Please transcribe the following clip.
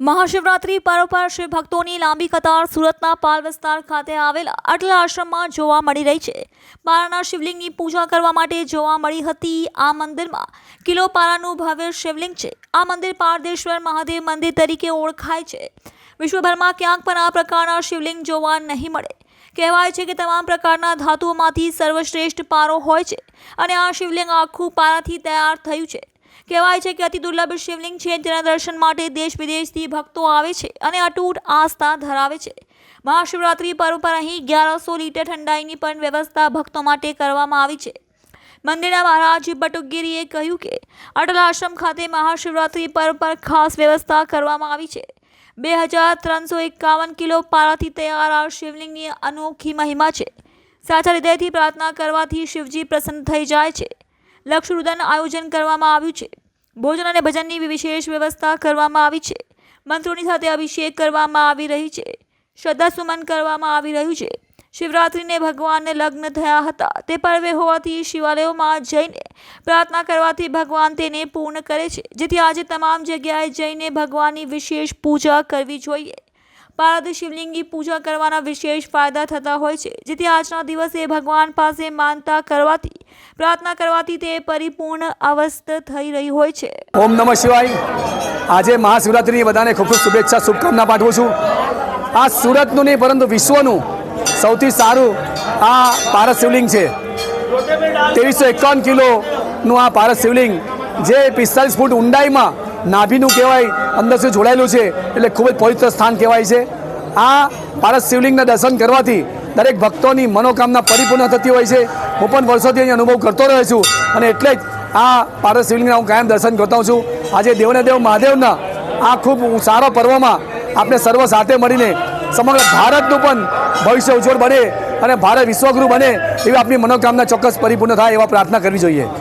મહાશિવરાત્રી પર્વ પર શિવ ભક્તોની લાંબી કતાર સુરતના પાલ વિસ્તાર ખાતે આવેલા અટલ આશ્રમમાં જોવા મળી રહી છે. પારાના શિવલિંગની પૂજા કરવા માટે જોવા મળી હતી આ મંદિરમાં. કિલો પારાનું ભવ્ય શિવલિંગ છે. આ મંદિર પારદેશ્વર મહાદેવ મંદિર તરીકે ઓળખાય છે. વિશ્વભરમાં ક્યાંક પણ આ પ્રકારના શિવલિંગ જોવા નહીં મળે. કહેવાય છે કે તમામ પ્રકારના ધાતુઓમાંથી સર્વશ્રેષ્ઠ પારો હોય છે અને આ શિવલિંગ આખું પારાથી તૈયાર થયું છે. કહેવાય છે કે અતિ દુર્લભ શિવલિંગ છે, જેના દર્શન માટે દેશ વિદેશથી ભક્તો આવે છે અને અતૂટ આસ્થા ધરાવે છે. મહાશિવરાત્રિ પર્વ પર અહીં અગિયારસો લીટર ઠંડાઈની પણ વ્યવસ્થા ભક્તો માટે કરવામાં આવી છે. મંદિરના મહારાજ બટુગીરીએ કહ્યું કે અટલ આશ્રમ ખાતે મહાશિવરાત્રિ પર્વ પર ખાસ વ્યવસ્થા કરવામાં આવી છે. બે હજાર ત્રણસો એકાવન કિલો પારાથી તૈયાર આ શિવલિંગની અનોખી મહિમા છે. સાચા હૃદયથી પ્રાર્થના કરવાથી શિવજી પ્રસન્ન થઈ જાય છે. લક્ષરુદન આયોજન કરવામાં આવ્યું છે. ભોજન અને ભજનની વિશેષ વ્યવસ્થા કરવામાં આવી છે. મંત્રોની સાથે અભિષેક કરવામાં આવી રહી છે. શ્રદ્ધાસુમન કરવામાં આવી રહ્યું છે. શિવરાત્રિને ભગવાનને લગ્ન થયા હતા. તે પર્વે હોવાથી શિવાલયોમાં જઈને પ્રાર્થના કરવાથી ભગવાન તેને પૂર્ણ કરે છે. જેથી આજે તમામ જગ્યાએ જઈને ભગવાનની વિશેષ પૂજા કરવી જોઈએ. પારદ શિવલિંગની પૂજા કરવાના વિશેષ ફાયદા થતા હોય છે. જેથી આજના દિવસે ભગવાન પાસે માનતા કરવાથી, પ્રાર્થના કરવાથી તે પરિપૂર્ણ અવસ્થ થઈ રહી હોય છે. ઓમ નમઃ શિવાય. આજે મહાશિવરાત્રિની બધાને ખૂબ ખૂબ શુભેચ્છા, શુભકામના પાઠવું છું. આ સુરતનું નહીં, પરંતુ વિશ્વનું સૌથી સારું આ પારસ શિવલિંગ છે. ત્રેવીસો એકાવન કિલોનું આ પારસ શિવલિંગ જે પિસ્તાલીસ ફૂટ ઊંડાઈમાં નાભીનું કહેવાય, અંદર સુધી જોડાયેલું છે, એટલે ખૂબ જ પવિત્ર સ્થાન કહેવાય છે. આ ભારત શિવલિંગના દર્શન કરવાથી દરેક ભક્તોની મનોકામના પરિપૂર્ણ થતી હોય છે. હું પણ વર્ષોથી અહીં અનુભવ કરતો રહ્યો છું અને એટલે જ આ પારસ શિવલિંગના હું કાયમ દર્શન કરતો છું. આજે દેવને દેવ મહાદેવના આ ખૂબ સારો પર્વમાં આપણે સર્વ સાથે મળીને સમગ્ર ભારતનું પણ ભવિષ્ય ઉજ્જવળ બને અને ભારત વિશ્વગુરુ બને એવી આપણી મનોકામના ચોક્કસ પરિપૂર્ણ થાય એવા પ્રાર્થના કરવી જોઈએ.